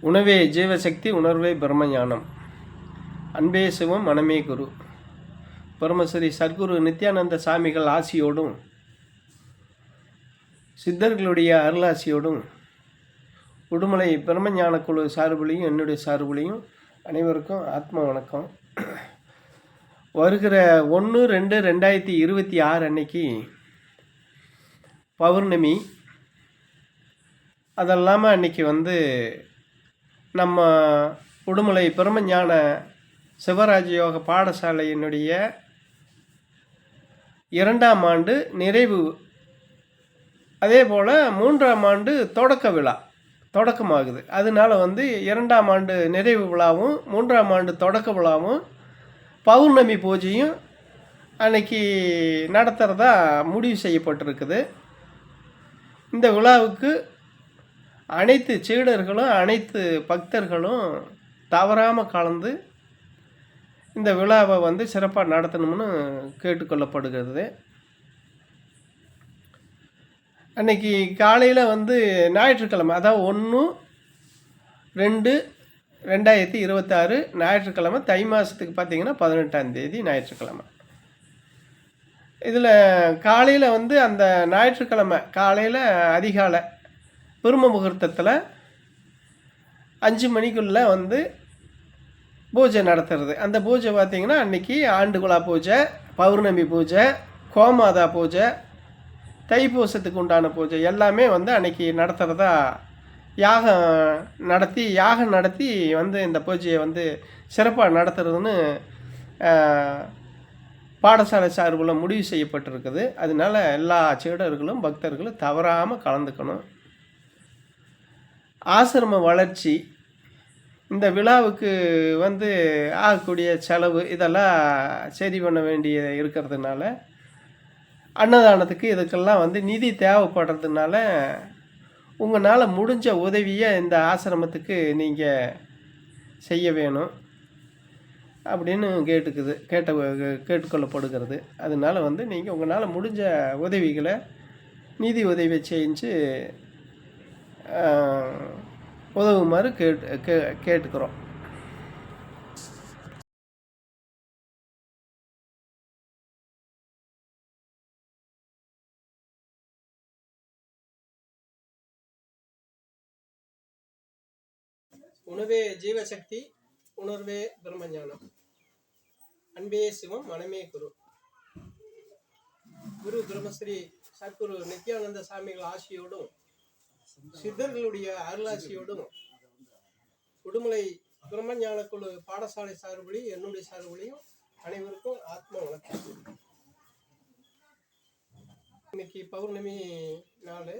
உணவே ஜீவசக்தி உணர்வே பிரம்மஞானம். அன்பே சிவம் மனமே குரு. பரமஸ்ரீ சத்குரு நித்யானந்த சாமிகள் ஆசியோடும் சித்தர்களுடைய அருளாசியோடும் உடுமலை பிரம்மஞான குழு சார்புலையும் என்னுடைய சார்புலையும் அனைவருக்கும் ஆத்ம வணக்கம். வருகிற ஒன்று ரெண்டு ரெண்டாயிரத்தி இருபத்தி ஆறு அன்னைக்கு பௌர்ணமி. அதெல்லாமல் அன்னைக்கு வந்து நம்ம உடுமலை பெருமஞான சிவராஜ யோக பாடசாலையினுடைய இரண்டாம் ஆண்டு நிறைவு. அதே போல் மூன்றாம் ஆண்டு தொடக்க விழா தொடக்கமாகுது. அதனால வந்து இரண்டாம் ஆண்டு நிறைவு விழாவும் மூன்றாம் ஆண்டு தொடக்க விழாவும் பௌர்ணமி பூஜையும் அன்னைக்கு நடத்துகிறதா முடிவு செய்யப்பட்டிருக்குது. இந்த விழாவுக்கு அனைத்து சீடர்களும் அனைத்து பக்தர்களும் தவறாமல் கலந்து இந்த விழாவை வந்து சிறப்பாக நடத்தணும்னு கேட்டுக்கொள்ளப்படுகிறது. அன்னைக்கு காலையில் வந்து ஞாயிற்றுக்கிழமை அதாவது ஒன்று ரெண்டு ரெண்டாயிரத்தி இருபத்தாறு ஞாயிற்றுக்கிழமை தை மாதத்துக்கு பார்த்திங்கன்னா பதினெட்டாம் தேதி ஞாயிற்றுக்கிழமை. இதில் காலையில் வந்து அந்த ஞாயிற்றுக்கிழமை காலையில் அதிகாலை பிரம்ம முகூர்த்தத்தில் அஞ்சு மணிக்குள்ளே வந்து பூஜை நடத்துறது. அந்த பூஜை பார்த்திங்கன்னா அன்றைக்கி ஆண்டுகுலா பூஜை பௌர்ணமி பூஜை கோமாதா பூஜை தைப்பூசத்துக்கு உண்டான பூஜை எல்லாமே வந்து அன்றைக்கி நடத்துகிறதா யாகம் நடத்தி யாகம் நடத்தி வந்து இந்த பூஜையை வந்து சிறப்பாக நடத்துறதுன்னு பாடசாலை சார்பில் முடிவு செய்யப்பட்டிருக்குது. அதனால எல்லா சீடர்களும் பக்தர்களும் தவறாமல் கலந்துக்கணும். ஆசிரம வளர்ச்சி இந்த விழாவுக்கு வந்து ஆகக்கூடிய செலவு இதெல்லாம் சரி பண்ண வேண்டிய இருக்கிறதுனால அன்னதானத்துக்கு இதுக்கெல்லாம் வந்து நிதி தேவைப்படுறதுனால உங்களால் முடிஞ்ச உதவியை இந்த ஆசிரமத்துக்கு நீங்கள் செய்ய வேணும் அப்படின்னு கேட்டுக்குது கேட்ட கேட்டுக்கொள்ளப்படுகிறது. அதனால வந்து நீங்கள் உங்களால் முடிஞ்ச உதவிகளை நிதி உதவி செஞ்சு உதவுமாறு கேட்டு கே கேட்டுக்கிறோம். உணவே ஜீவசக்தி உணர்வே பிரம்மஞானம். அன்பே சிவம் மனமே குரு. குரு பிரம்மஸ்ரீ சத்குரு நித்யானந்த சாமிகள் ஆசியோடும் சித்தர்களுடைய அருளாசியோடும் உடுமலை பிரம்மஞான குழு பாடசாலை சார்படி என்னுடைய சார்படியும் அனைவருக்கும் ஆத்ம வணக்கம். இன்னைக்கு பௌர்ணமி நாள்.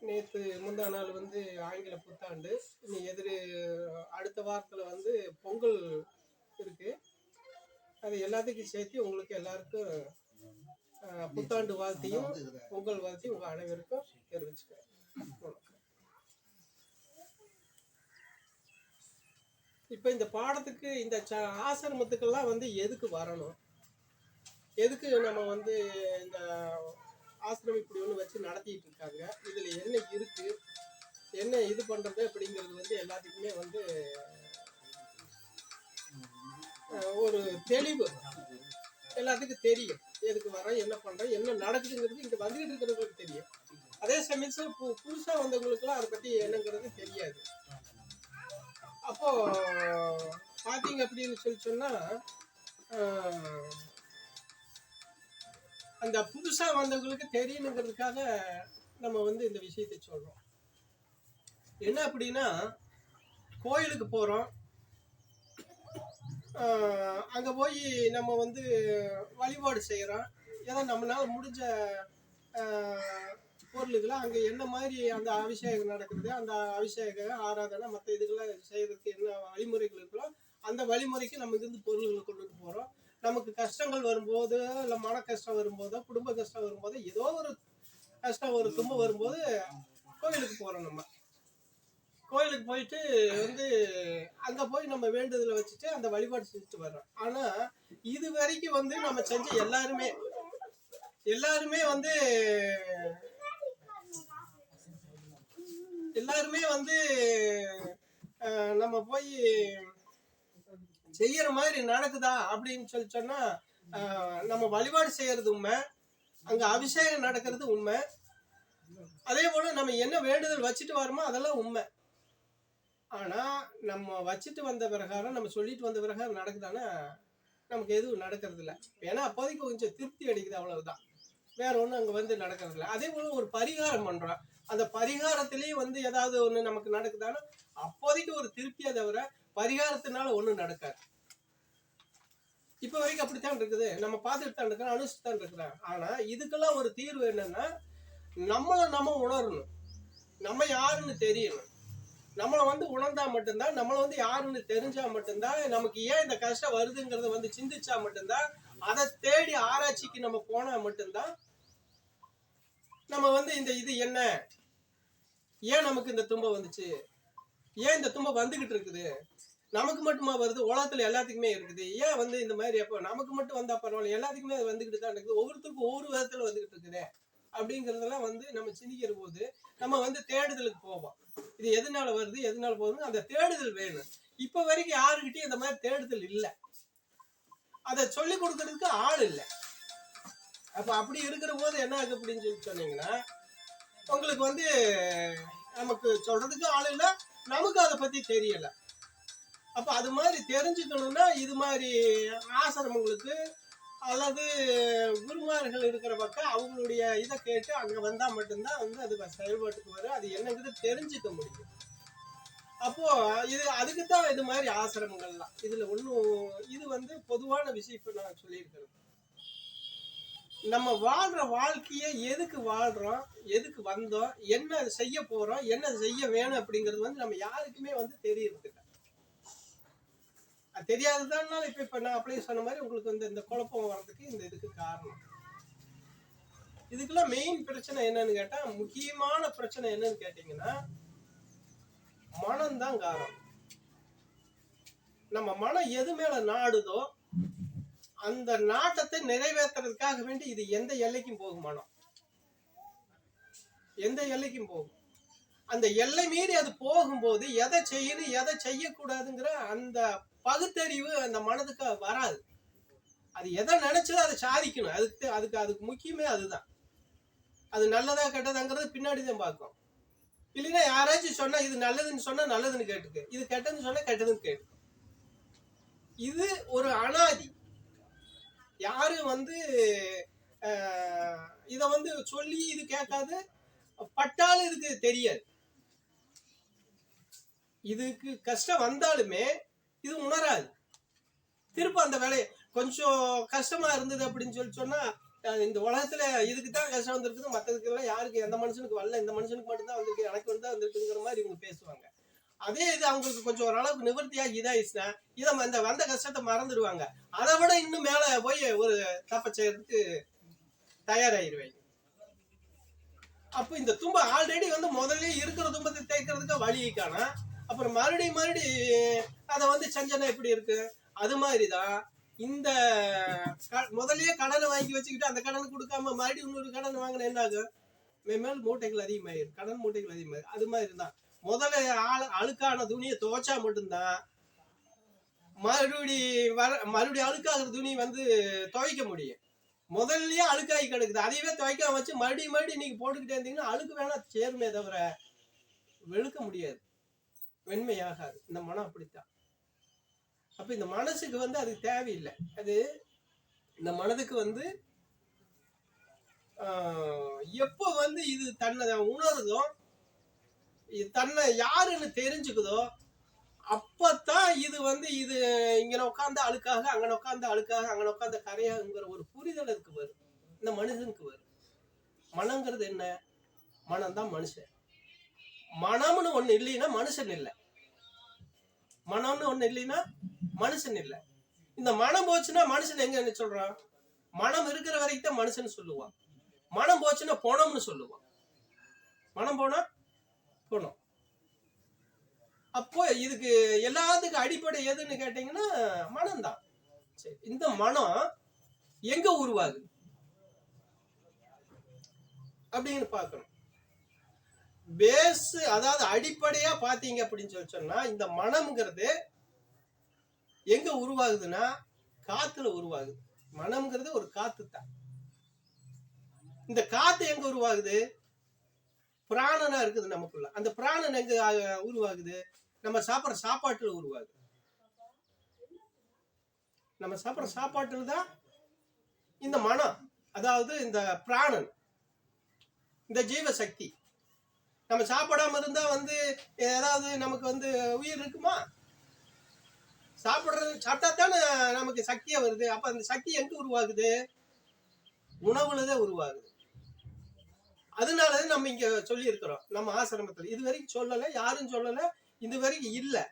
நேற்று முந்தா நாள் வந்து ஆங்கில புத்தாண்டு. இனி எதிர் அடுத்த வாரத்தில் வந்து பொங்கல் இருக்கு. அது எல்லாத்துக்கும் சேர்த்து உங்களுக்கு எல்லாருக்கும் புத்தாண்டு வாழ்த்தையும் பொங்கல் வாழ்த்தையும் உங்கள் அனைவருக்கும் தெரிவிச்சுக்கிறேன். இப்போ இந்த பாடத்துக்கு இந்த ச ஆசிரமத்துக்கெல்லாம் வந்து எதுக்கு வரணும்? எதுக்கு நம்ம வந்து இந்த ஆசிரமம் இப்படி ஒன்று வச்சு நடத்திட்டு இருக்காங்க? இதில் என்ன இருக்கு? என்ன இது பண்ணுறது அப்படிங்கிறது வந்து எல்லாத்துக்குமே வந்து ஒரு தெளிவு. எல்லாத்துக்கும் தெரியும். எதுக்கு வரோம் என்ன பண்ணுறோம் என்ன நடக்குதுங்கிறது இங்கே வந்துகிட்டு இருக்கிறவங்களுக்கு தெரியும். அதே சமயத்தில் பு புதுசாக வந்தவங்களுக்குலாம் அதை பற்றி என்னங்கிறது தெரியாது. அப்போ பார்த்தீங்க அப்படின்னு சொல்லி சொன்னால் அந்த புதுசாக வந்தவங்களுக்கு தெரியணுங்கிறதுக்காக நம்ம வந்து இந்த விஷயத்தை சொல்கிறோம் என்ன அப்படின்னா கோயிலுக்கு போகிறோம் அங்கே போய் நம்ம வந்து வழிபாடு செய்கிறோம் ஏதோ நம்மளால் முடிஞ்ச பொருளுக்கெல்லாம் அங்கே என்ன மாதிரி அந்த அபிஷேகம் நடக்குது அந்த அபிஷேகம் ஆராதனை மற்ற இதுகளை செய்கிறதுக்கு என்ன வழிமுறைகள் இருக்கோ அந்த வழிமுறைக்கு நம்ம இருந்து பொருள்களை கொண்டுட்டு போகிறோம் நமக்கு கஷ்டங்கள் வரும்போது இல்லை மன கஷ்டம் வரும்போதோ குடும்ப கஷ்டம் வரும்போது ஏதோ ஒரு கஷ்டம் ஒரு துன்பம் வரும்போது கோவிலுக்கு போகிறோம் நம்ம. கோயிலுக்கு போயிட்டு வந்து அங்கே போய் நம்ம வேண்டுதலை வச்சுட்டு அந்த வழிபாடு செஞ்சுட்டு வர்றோம். ஆனால் இது வரைக்கும் வந்து நம்ம செஞ்ச எல்லாருமே எல்லாருமே வந்து எல்லாருமே வந்து நம்ம போய் செய்யற மாதிரி நடக்குதா அப்படின்னு சொல்லி சொன்னா நம்ம வழிபாடு செய்யறது உண்மை. அங்க அபிஷேகம் நடக்கிறது உண்மை. அதே போல நம்ம என்ன வேண்டுதல் வச்சுட்டு வரோமோ அதெல்லாம் உண்மை. ஆனால் நம்ம வச்சுட்டு வந்த பிரகாரம் நம்ம சொல்லிட்டு வந்த பிரகாரம் நடக்குதானா? நமக்கு எதுவும் நடக்கிறது இல்லை ஏன்னா அப்போதைக்கு கொஞ்சம் திருப்தி அடிக்குது அவ்வளவுதான். வேற ஒன்றும் அங்கே வந்து நடக்கிறது இல்லை அதே போல ஒரு பரிகாரம் பண்ணுறோம் அந்த பரிகாரத்திலேயே வந்து ஏதாவது ஒன்று நமக்கு நடக்குதானா? அப்போதைக்கு ஒரு திருப்தியை தவிர பரிகாரத்தினால ஒன்றும் நடக்காது. இப்போ வரைக்கும் அப்படித்தான் இருக்குது. நம்ம பார்த்துட்டு தான் இருக்கிறோம் அனுஷ்டு தான் இருக்கிறோம். ஆனால் இதுக்கெல்லாம் ஒரு தீர்வு என்னன்னா நம்மளை நம்ம உணரணும். நம்ம யாருன்னு தெரியணும். நம்மளை வந்து உணர்ந்தா மட்டும்தான் நம்மளை வந்து யாருன்னு தெரிஞ்சா மட்டும்தான் நமக்கு ஏன் இந்த கஷ்டம் வருதுங்கிறத வந்து சிந்திச்சா மட்டும்தான் அதை தேடி ஆராய்ச்சிக்கு நம்ம போனா மட்டும்தான் நம்ம வந்து இந்த இது என்ன? ஏன் நமக்கு இந்த துன்பம் வந்துச்சு? ஏன் இந்த துன்பம் வந்துகிட்டு இருக்குது? நமக்கு மட்டுமா வருது? உலகத்துல எல்லாத்துக்குமே இருக்குது. ஏன் வந்து இந்த மாதிரி எப்போ நமக்கு மட்டும் வந்தா பரவாயில்ல எல்லாத்துக்குமே அது வந்துகிட்டு தான் இருக்குது. ஒவ்வொருத்தருக்கும் ஒவ்வொரு விதத்துல வந்துகிட்டு இருக்குது. அப்படிங்கிறதெல்லாம் வந்து நம்ம சிந்திக்கிற போது நம்ம வந்து தேடுதலுக்கு போவோம். இது எதனால வருது எதனால போகுதுன்னு அந்த தேடுதல் வேணும். இப்ப வரைக்கும் யாருக்கிட்டையும் இந்த மாதிரி தேடுதல் இல்லை. அதை சொல்லி கொடுக்கறதுக்கு ஆள் இல்லை. அப்ப அப்படி இருக்கிற போது என்ன ஆகுது அப்படின்னு சொல்லி சொன்னீங்கன்னா உங்களுக்கு வந்து நமக்கு சொல்றதுக்கு ஆள் இல்லை நமக்கு அதை பத்தி தெரியல. அப்ப அது மாதிரி தெரிஞ்சுக்கணும்னா இது மாதிரி ஆசிரமங்களுக்கு அல்லது குருமார்கள் இருக்கிற பக்கம் அவங்களுடைய இதை கேட்டு அங்க வந்தா மட்டும்தான் வந்து அது செயல்பாட்டுக்கு வரும். அது என்னங்கிறது தெரிஞ்சுக்க முடியும். அப்போ இது அதுக்கு தான் இது மாதிரி ஆசிரமங்கள்லாம். இதுல ஒன்றும் இது வந்து பொதுவான விஷயம் நான் சொல்லியிருக்கிறேன் நம்ம வாழ்ற வாழ்க்கையை எதுக்கு வாழ்றோம்? எதுக்கு வந்தோம்? என்ன செய்ய போறோம்? என்ன செய்ய வேணும் அப்படிங்கிறது வந்து நம்ம யாருக்குமே வந்து தெரியறது இல்லை தெரியாததுனால இப்ப இப்ப நான் அப்படியே சொன்ன மாதிரி உங்களுக்கு வந்து இந்த குழப்பம் வர்றதுக்கு இந்த இதுக்கு காரணம். இதுக்கெல்லாம் மெயின் பிரச்சனை என்னன்னு கேட்டா முக்கியமான பிரச்சனை என்னன்னு கேட்டீங்கன்னா மனம்தான் காரணம். நம்ம மனம் எது மேல நாடுதோ அந்த நாட்டத்தை நிறைவேற்றுறதுக்காக வேண்டி இது எந்த எல்லைக்கும் போகும் மனம். எந்த எல்லைக்கும் போகும். அந்த எல்லை மீறி அது போகும்போது எதை செய்யணும் எதை செய்யக்கூடாதுங்கிற அந்த பகுத்தறிவு அந்த மனதுக்கு வராது. அது எதை நினைச்சதோ அதை சாதிக்கணும். அதுக்கு அதுக்கு அதுக்கு முக்கியமே அதுதான். அது நல்லதா கெட்டதாங்கிறது பின்னாடி தான் பார்க்கும். இல்லைன்னா யாராச்சும் சொன்னா இது நல்லதுன்னு சொன்னா நல்லதுன்னு கேட்டுக்கு. இது கெட்டதுன்னு சொன்னா கெட்டதுன்னு கேட்டுக்கு. இது ஒரு அனாதி. யாரும் வந்து இதை வந்து சொல்லி இது கேட்காது. பட்டாலும் இதுக்கு தெரியாது. இதுக்கு கஷ்டம் வந்தாலுமே இது உணராது. திரும்ப அந்த வேலையை கொஞ்சம் கஷ்டமா இருந்தது அப்படின்னு சொல்லி சொன்னா இந்த உலகத்துல இதுக்கு தான் கஷ்டம் வந்திருக்குது மற்றதுக்கு எல்லாம் யாருக்கு எந்த மனுஷனுக்கு வரல இந்த மனுஷனுக்கு மட்டும்தான் வந்திருக்கு எனக்கு வந்து வந்திருக்குங்கிற மாதிரி இவங்க பேசுவாங்க. அதே இது அவங்களுக்கு கொஞ்சம் ஓரளவுக்கு நிவர்த்தியாக இதாயிடுச்சுன்னா இதை அந்த வந்த கஷ்டத்தை மறந்துடுவாங்க. அதை விட இன்னும் மேல போய் ஒரு தப்ப செய்யறதுக்கு தயாராகிடுவாங்க அப்போ இந்த தும்பை ஆல்ரெடி வந்து முதல்ல இருக்கிற துன்பத்தை தேய்க்கிறதுக்கு வழியை காணும் அப்புறம் மறுபடியும் மறுபடி அதை வந்து செஞ்சனா எப்படி இருக்கு? அது மாதிரி தான் இந்த க- முதல்லயே கடனை வாங்கி வச்சுக்கிட்டு அந்த கடனை கொடுக்காம மறுபடியும் இன்னொரு கடன் வாங்கினா என்ன ஆகும் மேல் மூட்டைகள் அதிகமாயிரும் கடன் மூட்டைகள் அதிகமாயிரும் அது மாதிரி தான் முதல்ல ஆளு அழுக்கான துணியை துவைச்சா மட்டும்தான் மறுபடி வர மறுபடியும் அழுக்காகிற துணி வந்து துவைக்க முடியும். முதல்லயே அழுக்காகி கிடக்குது. அதையவே துவைக்காம வச்சு மறுபடியும் மறுபடியும் நீங்க போட்டுக்கிட்டே இருந்தீங்கன்னா அழுக்கு வேணா சேருமே தவிர வெளுக்க முடியாது. வெண்மையாகாது. இந்த மனம் அப்படித்தான். அப்ப இந்த மனசுக்கு வந்து அது தேவையில்லை. அது இந்த மனதுக்கு வந்து எப்போ வந்து இது தன்னை உணருதோ இது தன்னை யாருன்னு தெரிஞ்சுக்குதோ அப்பத்தான் இது வந்து இது இங்க உட்காந்து அழுக்காக அங்க உட்காந்து அழுக்காக அங்க உட்காந்து கரையாகுங்கிற ஒரு புரிதல் வரும். இந்த மனுஷனுக்கு வரும். மனங்கிறது என்ன? மனம் தான் மனுஷன். மனம்னு ஒண்ணு இல்லைன்னா மனுஷன் இல்லை. மனம்னு ஒண்ணு இல்லைன்னா மனுஷன் இல்லை. இந்த மனம் போச்சுன்னா மனுஷன் எங்க என்ன சொல்றான்? மனம் இருக்கிற வரைக்கும் தான் மனுஷன் சொல்லுவான். மனம் போச்சுன்னா போனோம்னு சொல்லுவான். மனம் போனா போனோம் அப்போ இதுக்கு எல்லாத்துக்கும் அடிப்படை எதுன்னு கேட்டீங்கன்னா மனம்தான். சரி இந்த மனம் எங்க உருவாகுது? அப்படின்னு பார்க்கணும். பேஸ் அதாவது அடிப்படையா பாத்தீங்க அப்படின்னு சொல்லி சொன்னா இந்த மனம்ங்கிறது எங்க உருவாகுதுன்னா காத்துல உருவாகுது. மனம்ங்கிறது ஒரு காத்து தான் இந்த காத்து எங்க உருவாகுது? பிராணனா இருக்குது நமக்குள்ள. அந்த பிராணன் எங்க உருவாகுது? நம்ம சாப்பிட்ற சாப்பாட்டுல உருவாகுது. நம்ம சாப்பிட்ற சாப்பாட்டுல தான் இந்த மனம் அதாவது இந்த பிராணன் இந்த ஜீவ சக்தி நம்ம சாப்பிடாம இருந்தா வந்து ஏதாவது நமக்கு வந்து உயிர் இருக்குமா? சாப்பிடுறது சாப்பிட்டா தானே நமக்கு சக்தியா வருது. அப்ப அந்த சக்தி எங்க உருவாகுது? உணவுல தான் உருவாகுது. அதனாலதான் நம்ம இங்க சொல்லி இருக்கிறோம் நம்ம ஆசிரமத்துல. இது வரைக்கும் சொல்லலை யாரும் சொல்லலை இது வரைக்கும் இல்லை.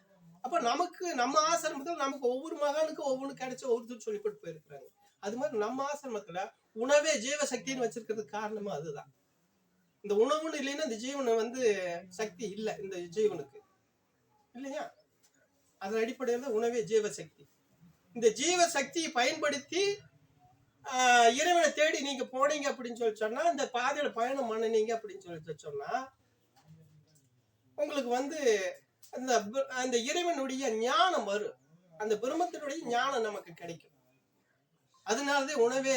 அப்ப நமக்கு நம்ம ஆசிரமத்துல நமக்கு ஒவ்வொரு மகானுக்கும் ஒவ்வொன்று கிடைச்ச ஒவ்வொருத்தர் சொல்லிப்பட்டு போயிருக்கிறாங்க. அது மாதிரி நம்ம ஆசிரமத்துல உணவே ஜீவசக்தின்னு வச்சிருக்கிறதுக்கு காரணமா அதுதான். இந்த உணவுன்னு இல்லைன்னா இந்த ஜீவனை வந்து சக்தி இல்லை இந்த ஜீவனுக்கு. இல்லையா? அதன் அடிப்படையில் தான் உணவே ஜீவசக்தி. இந்த ஜீவசக்தியை பயன்படுத்தி இறைவனை தேடி நீங்க போனீங்க அப்படின்னு சொல்லி சொன்னா இந்த பாதையில பயணம் பண்ணுனீங்க அப்படின்னு சொல்லி சொன்னா உங்களுக்கு வந்து அந்த அந்த இறைவனுடைய ஞானம் வரும். அந்த பிரம்மத்தினுடைய ஞானம் நமக்கு கிடைக்கும். அதனாலதான் உணவே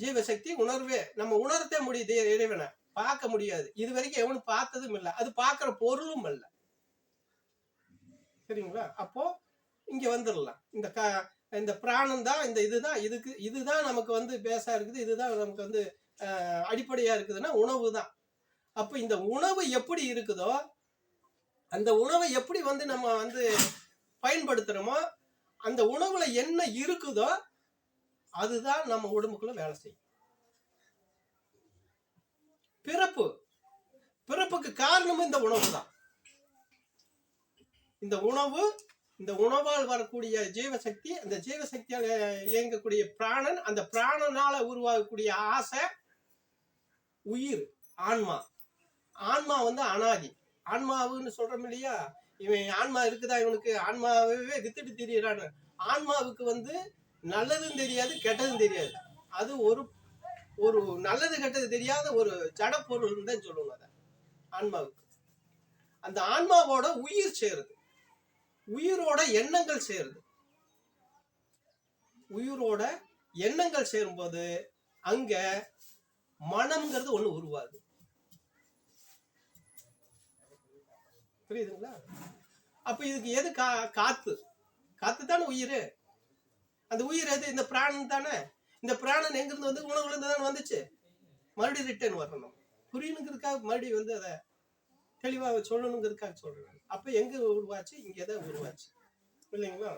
ஜீவசக்தி உணர்வே. நம்ம உணர்த்தே முடியுது இறைவனை. பார்க்க முடியாது. இது வரைக்கும் எவனும் பார்த்ததும் இல்லை. அது பார்க்குற பொருளும் இல்லை. சரிங்களா? அப்போ இங்க வந்துடலாம். இந்த க இந்த பிராணம் தான் இந்த இதுதான் இதுக்கு இதுதான் நமக்கு வந்து பேசா இருக்குது. இதுதான் நமக்கு வந்து அடிப்படையா இருக்குதுன்னா உணவு தான். அப்போ இந்த உணவு எப்படி இருக்குதோ அந்த உணவை எப்படி வந்து நம்ம வந்து பயன்படுத்துறோமோ அந்த உணவுல என்ன இருக்குதோ அதுதான் நம்ம உடம்புக்குள்ள வேலை செய்யும். பிறப்பு. பிறப்புக்கு காரணமும் இந்த உணவு தான். இந்த உணவு இந்த உணவால் வரக்கூடிய ஜீவசக்தி அந்த ஜீவசக்தியால் இயங்கக்கூடிய பிராணன் அந்த பிராணனால உருவாகக்கூடிய ஆசை உயிர் ஆன்மா. ஆன்மா வந்து அனாதி. ஆன்மாவுன்னு சொல்றோம் இல்லையா? இவன் ஆன்மா இருக்குதா இவனுக்கு? ஆன்மாவே வித்துட்டு திரியறான்னு. ஆன்மாவுக்கு வந்து நல்லதும் தெரியாது கெட்டதும் தெரியாது. அது ஒரு ஒரு நல்லது கெட்டது தெரியாத ஒரு ஜட பொருள் தான் சொல்லுவாங்க அதை. ஆன்மாவுக்கு. அந்த ஆன்மாவோட உயிர் சேருது. உயிரோட எண்ணங்கள் சேருது. உயிரோட எண்ணங்கள் சேரும்போது அங்க மனம்ங்கிறது ஒண்ணு உருவாது புரியுதுங்களா? அப்ப இதுக்கு எது கா காத்து? காத்து தானே உயிர். அந்த உயிர் எது இந்த பிராணன் தானே? இந்த பிராணன் எங்கிருந்து வந்து உணவுலேருந்து தானே வந்துச்சு? மறுபடியும் ரிட்டர்ன் வரணும். புரியணுங்கிறதுக்காக மறுபடியும் வந்து அதை தெளிவாக சொல்லணுங்கிறதுக்காக சொல்கிறேன் அப்போ எங்கே உருவாச்சு? இங்கே தான் உருவாச்சு. இல்லைங்களா